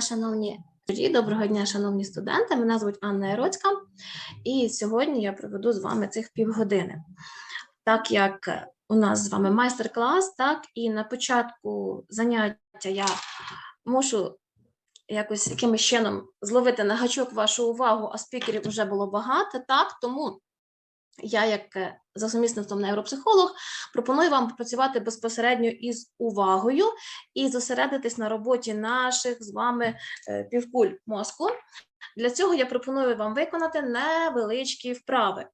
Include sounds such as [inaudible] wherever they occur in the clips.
Шановні друзі, доброго дня, шановні студенти. Мене звуть Анна Яроцька, і сьогодні я проведу з вами цих півгодини. Так як у нас з вами майстер-клас, так і на початку заняття я мушу якось якимось чином зловити на гачок вашу увагу, а спікерів вже було багато, так тому. Я, як е, за сумісництвом нейропсихолог, пропоную вам попрацювати безпосередньо із увагою і зосередитись на роботі наших з вами е, півкуль мозку. Для цього я пропоную вам виконати невеличкі вправи.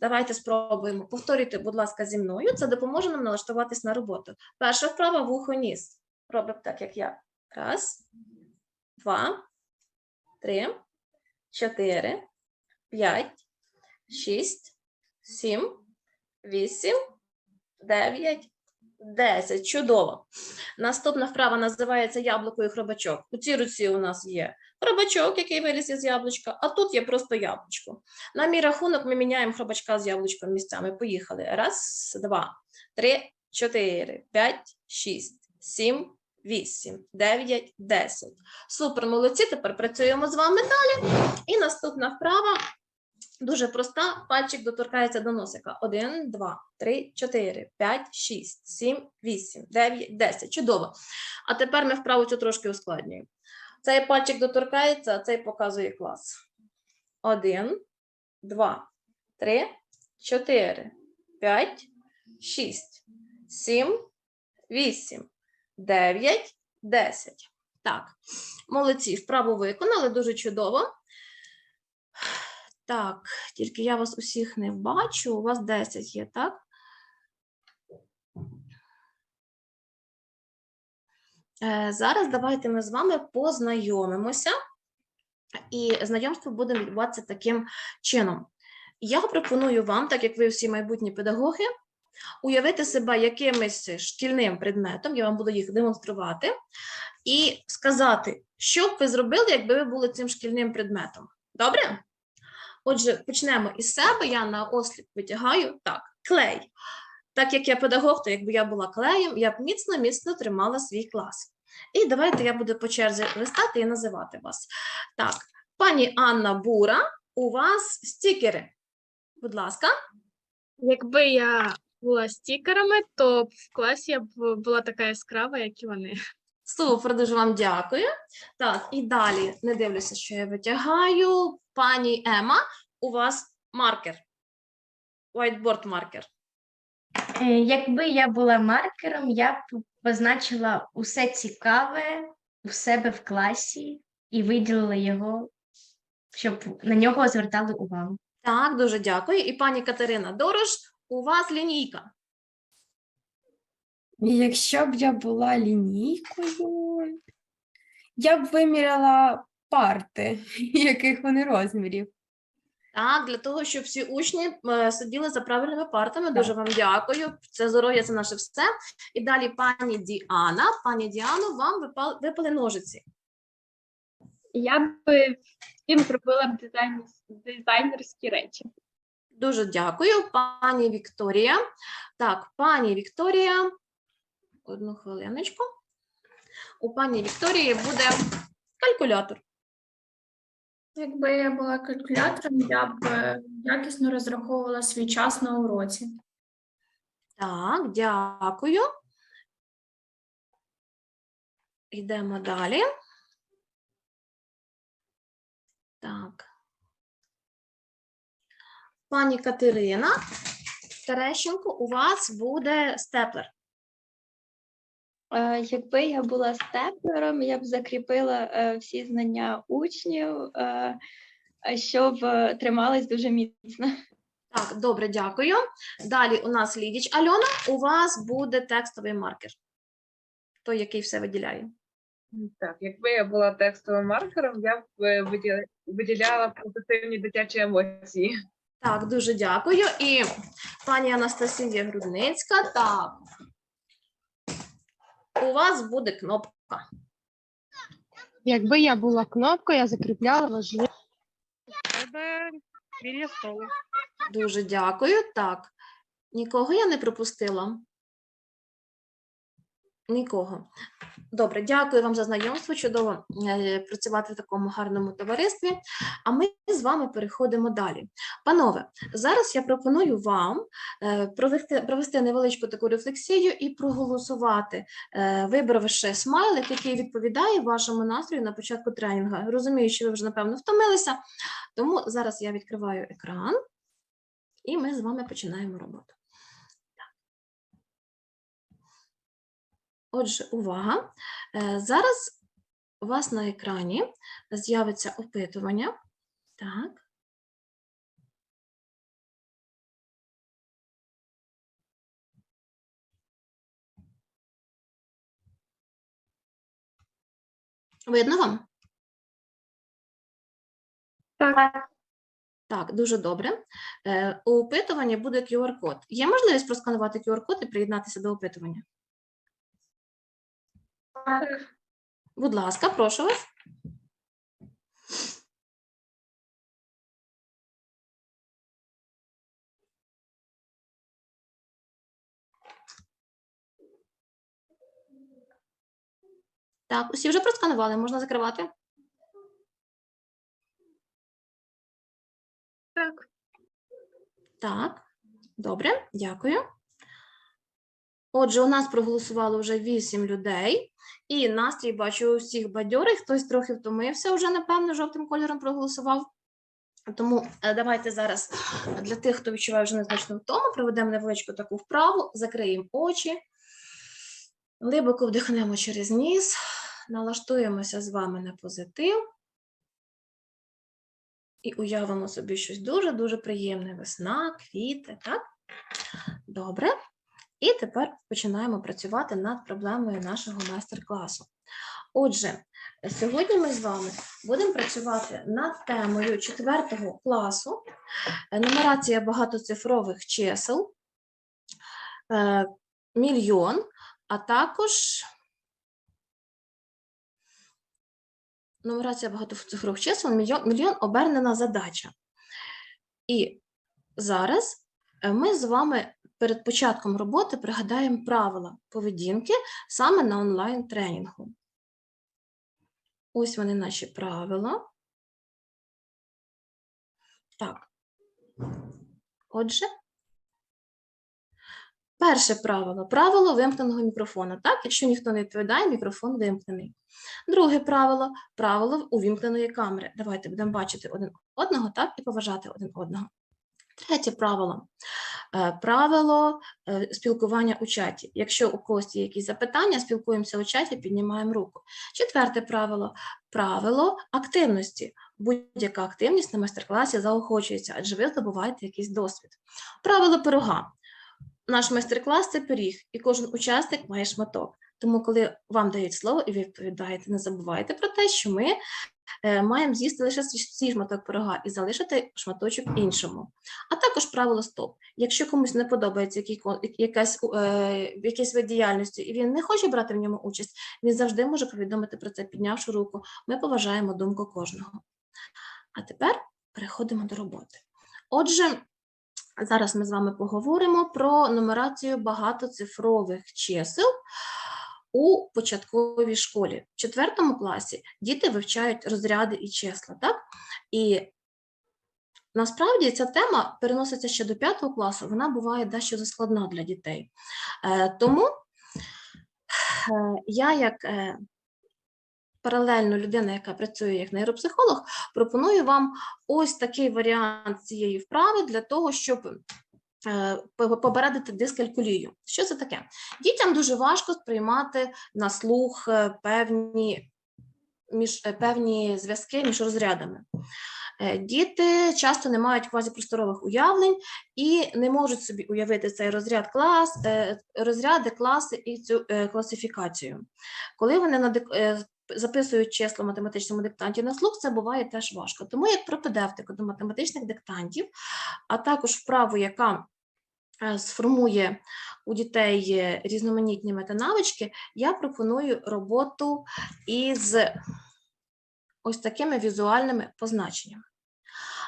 Давайте спробуємо. Повторюйте, будь ласка, зі мною. Це допоможе нам налаштуватись на роботу. Перша вправа вухо ніс. Робимо так, як я. Раз, два, три, чотири, п'ять, шість, сім, вісім, дев'ять, десять. Чудово. Наступна вправа називається яблуко і хробачок. У цій руці у нас є хробачок, який виліз із яблучка, а тут є просто яблучко. На мій рахунок ми міняємо хробачка з яблучком місцями. Поїхали. Раз, два, три, чотири, п'ять, шість, сім, вісім, дев'ять, десять. Супер, молодці. Тепер працюємо з вами далі. І наступна вправа. Дуже проста. Пальчик доторкається до носика. Один, два, три, чотири, п'ять, шість, сім, вісім, дев'ять, десять. Чудово. А тепер ми вправу цю трошки ускладнюємо. Цей пальчик доторкається, цей показує клас. Один, два, три, чотири, п'ять, шість, сім, вісім, дев'ять, десять. Так, молодці, вправу виконали дуже чудово. Так, тільки я вас усіх не бачу. У вас 10 є, так? Е, Зараз давайте ми з вами познайомимося, і знайомство буде відбуватися таким чином. Я пропоную вам, так як ви всі майбутні педагоги, уявити себе якимось шкільним предметом, я вам буду їх демонструвати, і сказати, що б ви зробили, якби ви були цим шкільним предметом. Добре? Отже, почнемо із себе. Я на осліп витягаю так, клей. Так як я педагог, то якби я була клеєм, я б міцно міцно тримала свій клас. І давайте я буду по черзі листати і називати вас. Так, пані Анна Бура, у вас стікери. Будь ласка. Якби я була стікерами, то в класі я б була така яскрава, як і вони. Супер, дуже вам дякую. Так, і далі не дивлюся, що я витягаю. Пані Ема, у вас маркер. Whiteboard маркер. Е, Якби я була маркером, я б позначила усе цікаве у себе в класі і виділила його, щоб на нього звертали увагу. Так, дуже дякую. І пані Катерина Дорош, у вас лінійка. Якщо б я була лінійкою, я б виміряла парти, [laughs] яких вони розмірів. Так, для того, щоб всі учні е, сиділи за правильними партами. Дуже вам дякую. Це здоров'я, це наше все. І далі пані Діана. Пані Діано, вам випали, випали ножиці. Я б всім зробила б дизайн, дизайнерські речі. Дуже дякую, пані Вікторія. Так, пані Вікторія. Одну хвилиночку. У пані Вікторії буде калькулятор. Якби я була калькулятором, я б е, якісно розраховувала свій час на уроці. Так, дякую. Йдемо далі. Так. Пані Катерина Терещенко, у вас буде степлер. Е, Якби я була степлером, я б закріпила е, всі знання учнів, е, щоб тримались дуже міцно. Так, добре, дякую. Далі у нас Лідіч Альона, у вас буде текстовий маркер. Той, який все виділяє. Так, якби я була текстовим маркером, я б виділяла позитивні дитячі емоції. Так, дуже дякую. І пані Анастасія Грудницька, так. У вас буде кнопка. Якби я була кнопкою, я закріпляла важливі себе біля столу. Дуже дякую. Так. Нікого я не пропустила. Нікого. Добре, дякую вам за знайомство. Чудово е, працювати в такому гарному товаристві. А ми з вами переходимо далі. Панове, зараз я пропоную вам е, провести, провести невеличку таку рефлексію і проголосувати, е, вибравши смайлик, який відповідає вашому настрою на початку тренінгу. Розумію, що ви вже напевно втомилися, тому зараз я відкриваю екран, і ми з вами починаємо роботу. Отже, увага. Е, Зараз у вас на екрані з'явиться опитування. Так. Видно вам? Так. Так, дуже добре. Е, У опитуванні буде QR-код. Є можливість просканувати QR-код і приєднатися до опитування? Будь ласка, прошу вас. Так, усі вже просканували, можна закривати. Так. Так, добре, дякую. Отже, у нас проголосувало вже 8 людей, і настрій бачу у всіх бадьорий. Хтось трохи втомився вже, напевно, жовтим кольором проголосував. Тому е, давайте зараз для тих, хто відчуває вже незначну втому, проведемо невеличку таку вправу, закриємо очі, глибоко вдихнемо через ніс, налаштуємося з вами на позитив і уявимо собі щось дуже-дуже приємне. Весна, квіти, так? Добре. І тепер починаємо працювати над проблемою нашого майстер-класу. Отже, сьогодні ми з вами будемо працювати над темою 4 класу нумерація багатоцифрових чисел, е, мільйон, а також нумерація багатоцифрових чисел, мільйон, мільйон обернена задача. І зараз е, ми з вами перед початком роботи пригадаємо правила поведінки саме на онлайн-тренінгу. Ось вони наші правила. Так. Отже, перше правило правило вимкненого мікрофона. Так, якщо ніхто не відповідає, мікрофон вимкнений. Друге правило правило увімкненої камери. Давайте будемо бачити один одного, так, і поважати один одного. Третє правило. Е, Правило е, спілкування у чаті. Якщо у когось є якісь запитання, спілкуємося у чаті, піднімаємо руку. Четверте правило правило активності. Будь-яка активність на майстер-класі заохочується, адже ви здобуваєте якийсь досвід. Правило пирога. Наш майстер-клас це пиріг, і кожен учасник має шматок. Тому, коли вам дають слово і ви відповідаєте, не забувайте про те, що ми маємо з'їсти лише свій- шматок пирога і залишити шматочок іншому. А також правило стоп. Якщо комусь не подобається якась, е, якийсь вид діяльності, і він не хоче брати в ньому участь, він завжди може повідомити про це, піднявши руку. Ми поважаємо думку кожного. А тепер переходимо до роботи. Отже, зараз ми з вами поговоримо про нумерацію багатоцифрових чисел у початковій школі. В четвертому класі діти вивчають розряди і числа, так? І насправді ця тема переноситься ще до п'ятого класу, вона буває дещо заскладна для дітей. Е, тому е, я, як е, паралельно людина, яка працює як нейропсихолог, пропоную вам ось такий варіант цієї вправи для того, щоб попередити дискалькулію. Що це таке? Дітям дуже важко сприймати на слух е, певні, між, е, певні зв'язки між розрядами. Е, Діти часто не мають квазіпросторових уявлень і не можуть собі уявити цей розряд клас, е, розряди, класи і цю е, класифікацію. Коли вони е, записують числа в математичному диктанті на слух, це буває теж важко. Тому як пропедевтика до математичних диктантів, а також вправу, яка е, сформує у дітей е, різноманітні метанавички, я пропоную роботу із ось такими візуальними позначеннями.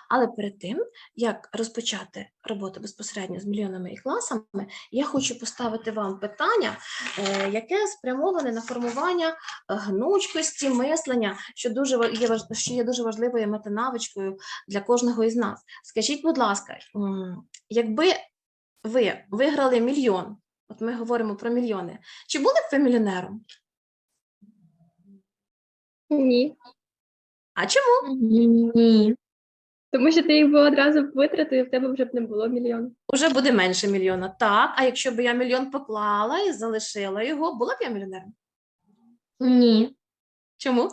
Але перед тим, як розпочати роботу безпосередньо з мільйонами і класами, я хочу поставити вам питання, е, яке спрямоване на формування е, гнучкості мислення, що дуже є що є дуже важливою метанавичкою для кожного із нас. Скажіть, будь ласка, якби ви виграли мільйон, от ми говоримо про мільйони, чи були б ви мільйонером? Ні. А чому? Ні. Тому що ти їх би одразу витратив, і в тебе вже б не було мільйону. Уже буде менше мільйона. Так, а якщо б я мільйон поклала і залишила його, була б я мільйонером? Ні. Чому?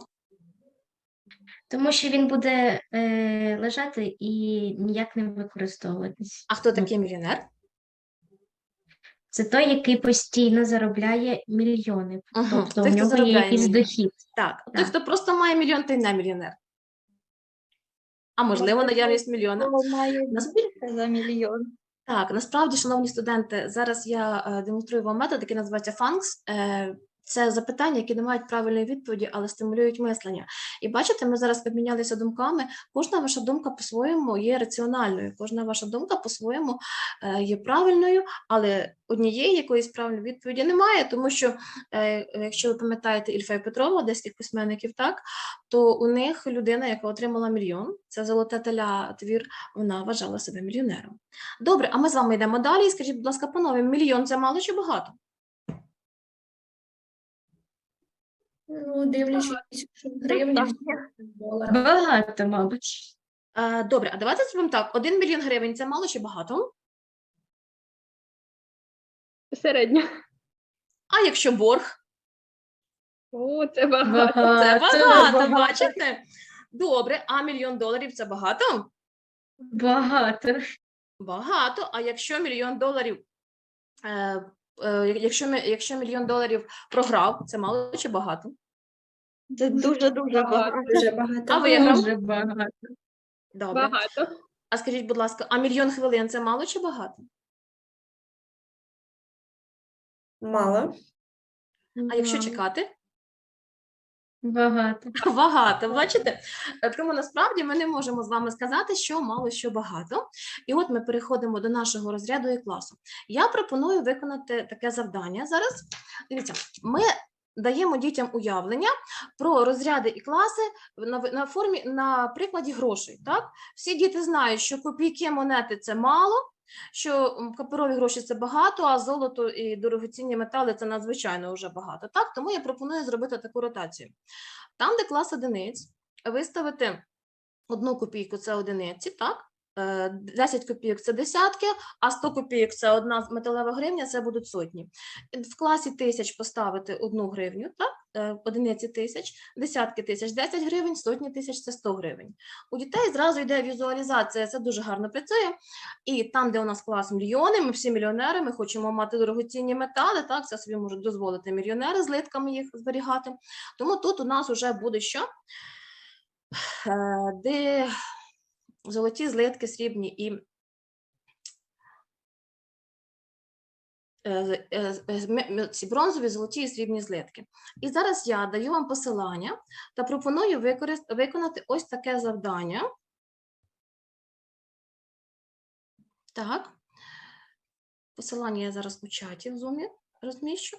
Тому що він буде е, лежати і ніяк не використовуватись. А хто такий мільйонер? Це той, який постійно заробляє мільйони. ага, Тобто той, у нього є заробляє якийсь мільйон. дохід. Так, той, хто просто має мільйон, той не мільйонер. А можливо, наявність мільйона. Має більше за мільйон. Так, насправді, шановні студенти, зараз я е, демонструю вам метод, який називається FANKS. Це запитання, які не мають правильної відповіді, але стимулюють мислення. І бачите, ми зараз обмінялися думками. Кожна ваша думка по-своєму є раціональною, кожна ваша думка по-своєму е, є правильною, але однієї якоїсь правильної відповіді немає, тому що, е, якщо ви пам'ятаєте Ільфа і Петрова, одеських письменників, так, то у них людина, яка отримала мільйон, це золоте теля твір, вона вважала себе мільйонером. Добре, а ми з вами йдемо далі. Скажіть, будь ласка, панове, мільйон це мало чи багато? Ну, дивлячись, що в гривнях, в. Багато, мабуть. Е, добре, а давайте зробимо так: один мільйон гривень це мало чи багато? Середньо. А якщо борг? О, це багато. Це Багато. багато, бачите? Добре, а мільйон доларів це багато? Багато. Багато. А якщо мільйон доларів, е, е, якщо, ми- якщо мільйон доларів програв, це мало чи багато? Це дуже-дуже багато. Дуже багато. А виграв? Дуже багато. Добре. Багато. А скажіть, будь ласка, а мільйон хвилин це мало чи багато? Мало. А якщо чекати? Багато. [laughs] Багато, бачите? Е, Тому насправді ми не можемо з вами сказати, що мало, що багато. І от ми переходимо до нашого розряду і класу. Я пропоную виконати таке завдання зараз. Дивіться, ми даємо дітям уявлення про розряди і класи на, на формі на прикладі грошей. Так? Всі діти знають, що копійки монети це мало. Що паперові гроші це багато, а золото і дорогоцінні метали це надзвичайно вже багато. Так, тому я пропоную зробити таку ротацію. Там, де клас одиниць, виставити одну копійку це одиниці, так? Е, 10 копійок це десятки, а 100 копійок це одна металева гривня, це будуть сотні. В класі тисяч поставити одну гривню, так? Е, Одиниці тисяч, десятки тисяч 10 гривень, сотні тисяч це 100 гривень. У дітей зразу йде візуалізація, це дуже гарно працює. І там, де у нас клас мільйони, ми всі мільйонери, ми хочемо мати дорогоцінні метали, так, це собі можуть дозволити мільйонери з литками їх зберігати. Тому тут у нас вже буде що? Е, Де золоті злитки, срібні і е, е, е, бронзові, золоті і срібні злитки. І зараз я даю вам посилання та пропоную виконати ось таке завдання. Так. Посилання я зараз у чаті в Zoom розміщу.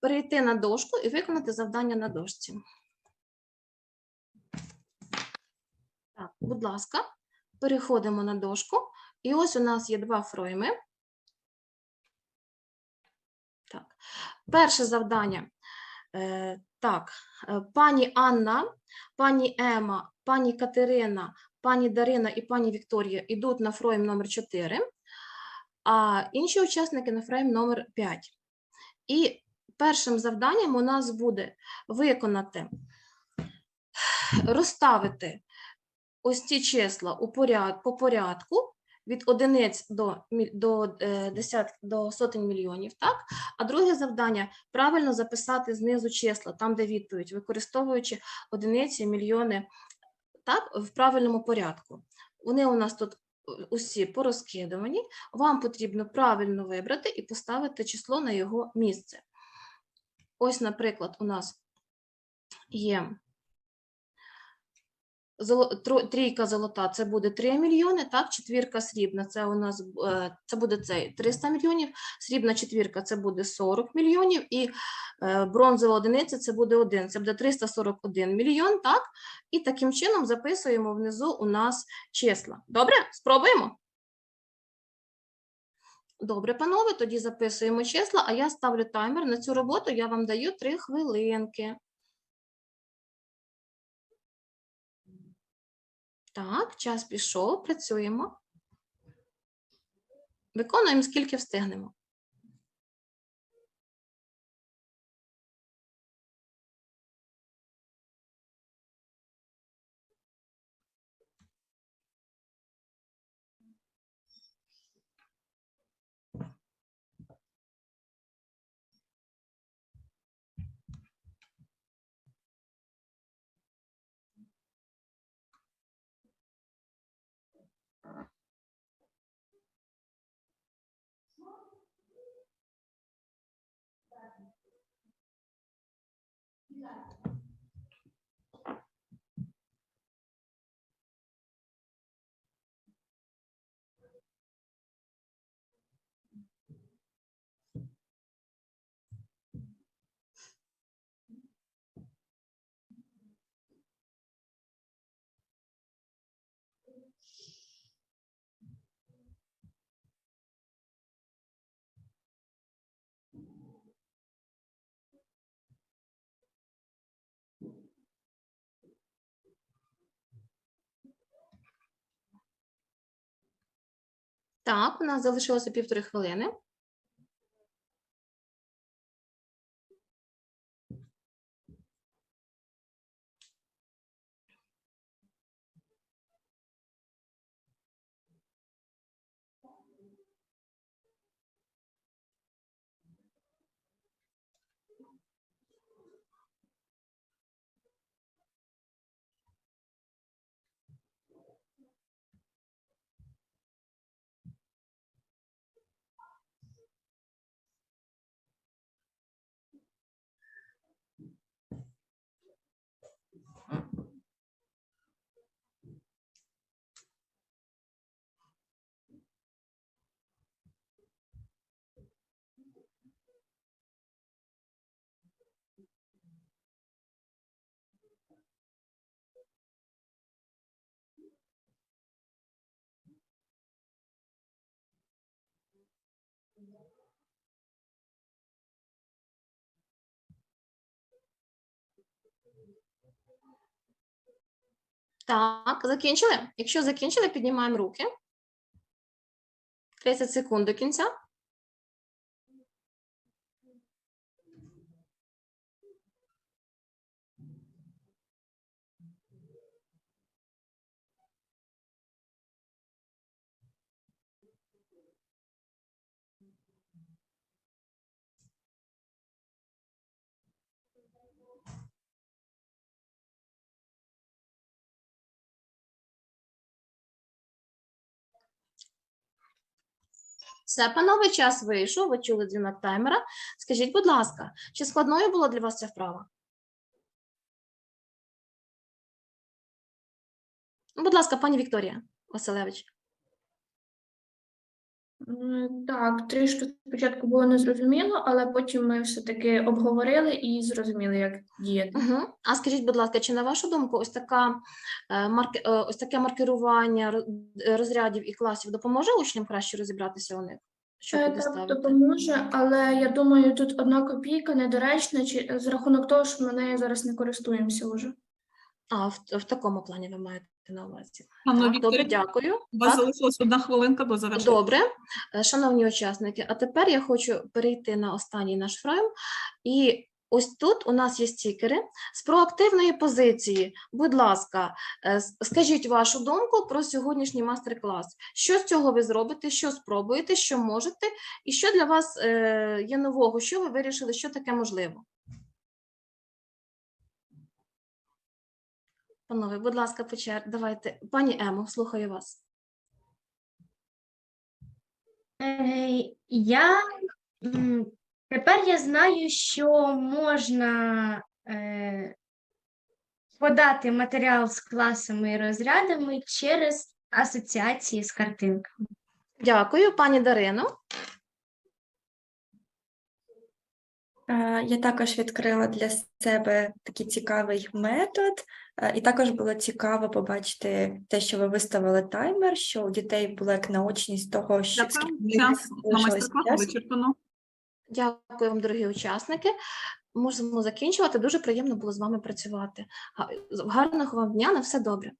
Перейти на дошку і виконати завдання на дошці. Так, будь ласка, переходимо на дошку. І ось у нас є два фрейми. Так, перше завдання. Е, так, е, пані Анна, пані Ема, пані Катерина, пані Дарина і пані Вікторія йдуть на фрейм номер 4, а інші учасники на фрейм номер 5. І першим завданням у нас буде виконати, розставити ось ці числа у поряд, по порядку від одиниць до, до, е, десят, до сотень мільйонів, так? А друге завдання правильно записати знизу числа, там, де відповідь, використовуючи одиниці, мільйони, так, в правильному порядку. Вони у нас тут усі порозкидувані, вам потрібно правильно вибрати і поставити число на його місце. Ось, наприклад, у нас є трійка золота це буде 3 мільйони, так, четвірка срібна це у нас е, це буде цей 300 мільйонів, срібна четвірка це буде 40 мільйонів, і е, бронзова одиниця це буде 1, це буде 341 мільйон, так? І таким чином записуємо внизу у нас числа. Добре? Спробуємо? Добре, панове, тоді записуємо числа, а я ставлю таймер. На цю роботу я вам даю 3 хвилинки. Так, час пішов, працюємо. Виконуємо, скільки встигнемо. Так, у нас залишилося півтори хвилини. Так, закінчили? Якщо закінчили, піднімаємо руки. 30 секунд до кінця. Все, панове, час вийшов, ви чули дзвінок таймера. Скажіть, будь ласка, чи складною була для вас ця вправа? Будь ласка, пані Вікторія Василевич. Так, трішки спочатку було незрозуміло, але потім ми все-таки обговорили і зрозуміли, як діяти. Угу. А скажіть, будь ласка, чи на вашу думку, ось така е, марки, е, ось таке маркерування роз- розрядів і класів допоможе учням краще розібратися у них? Що Е, Так, ставити? допоможе, але я думаю, тут одна копійка недоречна, чи з рахунок того, що ми нею зараз не користуємося вже. А, в, в такому плані ви маєте на увазі. Пане Так, добре, дякую. у вас Так? залишилась одна хвилинка до завершення. Добре, Е, шановні учасники, а тепер я хочу перейти на останній наш фрейм. І ось тут у нас є стікери з проактивної позиції. Будь ласка, е, скажіть вашу думку про сьогоднішній мастер-клас. Що з цього ви зробите, що спробуєте, що можете, і що для вас е, є нового, що ви вирішили, що таке можливо? Панове, будь ласка, почер... давайте. Пані Емо, слухаю вас. Е, Я тепер я знаю, що можна е, подати матеріал з класами і розрядами через асоціації з картинками. Дякую, пані Дарино. Е, Я також відкрила для себе такий цікавий метод, і також було цікаво побачити те, що ви виставили таймер, що у дітей була як наочність того, що Дякую. скільки Час на майстер-клас вичерпано. Дякую вам, дорогі учасники. Можемо закінчувати. Дуже приємно було з вами працювати. Гарного вам дня, на все добре.